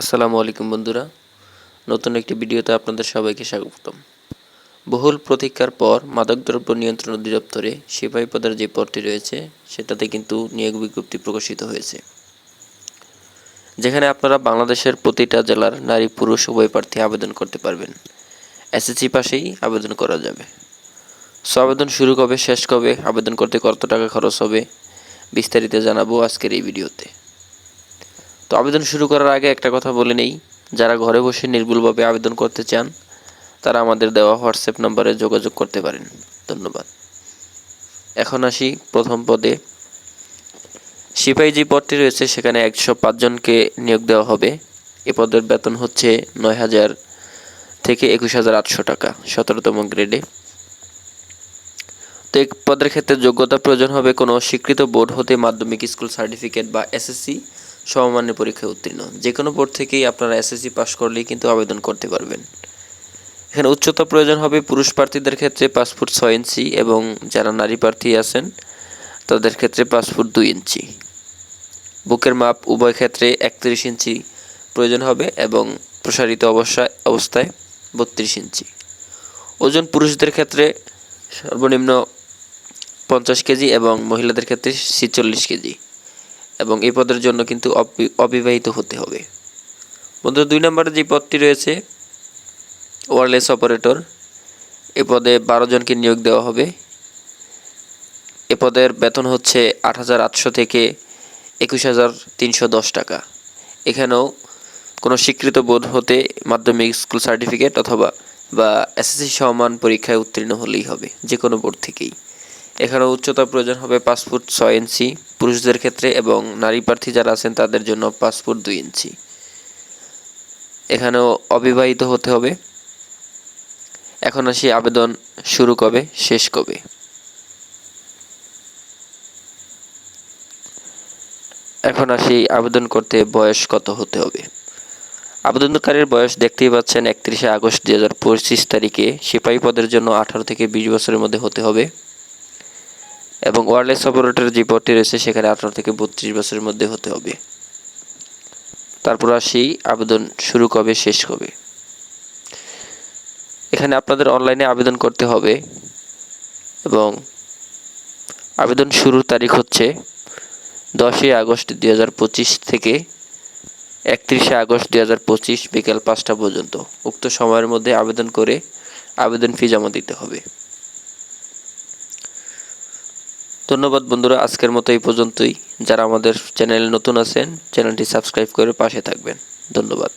আসসালামু আলাইকুম বন্ধুরা। নতুন একটি ভিডিওতে আপনাদের সবাইকে স্বাগতম। বহুল প্রতীক্ষার পর মাদকদ্রব্য নিয়ন্ত্রণ অধিদপ্তরে সিপাহী পদের যে পদটি রয়েছে, সেটাতে কিন্তু নিয়োগ বিজ্ঞপ্তি প্রকাশিত হয়েছে। যেখানে আপনারা বাংলাদেশের প্রতিটা জেলার নারী, পুরুষ, উভয় প্রার্থী আবেদন করতে পারবেন। এসএসসি পাশেই আবেদন করা যাবে। সো আবেদন শুরু কবে, শেষ কবে, আবেদন করতে কত টাকা খরচ হবে, বিস্তারিত জানাব আজকের এই ভিডিওতে। তো আবেদন শুরু করার আগে একটা কথা বলে নেই। যারা ঘরে বসে নির্ভুলভাবে আবেদন করতে চান, তারা আমাদের দেওয়া হোয়াটসঅ্যাপ নম্বরে যোগাযোগ করতে পারেন। ধন্যবাদ। এখন আসি প্রথম পদে। সিপাহী যে পদটি রয়েছে, সেখানে একশো পাঁচজনকে নিয়োগ দেওয়া হবে। এ পদের বেতন হচ্ছে নয় হাজার থেকে একুশ হাজার আটশো টাকা, সতেরোতম গ্রেডে। তো এই পদের ক্ষেত্রে যোগ্যতা প্রয়োজন হবে কোনো স্বীকৃত বোর্ড হতে মাধ্যমিক স্কুল সার্টিফিকেট বা এসএসসি। সমমানের পরীক্ষায় উত্তীর্ণ। যে কোনো বোর্ড থেকেই আপনারা এসএসসি পাস করলেই কিন্তু আবেদন করতে পারবেন। এখানে উচ্চতা প্রয়োজন হবে পুরুষ প্রার্থীদের ক্ষেত্রে পাঁচ ফুট ছয় ইঞ্চি এবং যারা নারী প্রার্থী আছেন, তাদের ক্ষেত্রে পাঁচ ফুট দুই ইঞ্চি। বুকের মাপ উভয় ক্ষেত্রে একত্রিশ ইঞ্চি প্রয়োজন হবে এবং প্রসারিত অবস্থায় অবস্থায় বত্রিশ ইঞ্চি। ওজন পুরুষদের ক্ষেত্রে সর্বনিম্ন পঞ্চাশ কেজি এবং মহিলাদের ক্ষেত্রে ছিচল্লিশ কেজি। এবং এই পদের জন্য কিন্তু অবি- অবিবাহিত হতে হবে। বন্ধু দুই নম্বরে যে পদটি রয়েছে, ওয়ারলেস অপারেটর, এ পদে বারো জনকে নিয়োগ দেওয়া হবে। এ পদের বেতন হচ্ছে আট হাজার আটশো থেকে একুশ হাজার তিনশো দশ টাকা। এখানেও কোনো স্বীকৃত বোর্ড হতে মাধ্যমিক স্কুল সার্টিফিকেট অথবা, বা এসএসসি সমান পরীক্ষায় উত্তীর্ণ হলেই হবে যে কোনো বোর্ড থেকেই। এখানেও উচ্চতা প্রয়োজন হবে পাসপোর্ট ছয় ইঞ্চি। পুরুষদের ক্ষেত্রে এবং নারী প্রার্থী যারা আছেন তাদের জন্য পাঁচ দুই ইঞ্চি। এখানেও অবিবাহিত হতে হবে। এখন আসি আবেদন শুরু কবে, শেষ কবে? এখন আসি আবেদন করতে বয়স কত হতে হবে। আবেদনকারীর বয়স দেখতেই পাচ্ছেন একত্রিশে আগস্ট দুই হাজার পঁচিশ তারিখে। সিপাহী পদের জন্য আঠারো থেকে বিশ বছরের মধ্যে হতে হবে। এবং ওয়ারলেস অপারেটর যে পদটি রয়েছে, সেখানে আঠারো থেকে বত্রিশ বছরের মধ্যে হতে হবে। তারপর আসি আবেদন শুরু কবে, শেষ কবে? এখানে আপনাদের অনলাইনে আবেদন করতে হবে এবং আবেদন শুরুর তারিখ হচ্ছে দশই আগস্ট দুই হাজার পঁচিশ থেকে একত্রিশে আগস্ট দুই হাজার পঁচিশ বিকেল পাঁচটা পর্যন্ত। উক্ত সময়ের মধ্যে আবেদন করে আবেদন ফি জমা দিতে হবে। ধন্যবাদ বন্ধুরা, আজকের মতো এই পর্যন্তই। যারা আমাদের চ্যানেলে নতুন আছেন, চ্যানেলটি সাবস্ক্রাইব করে পাশে থাকবেন। ধন্যবাদ।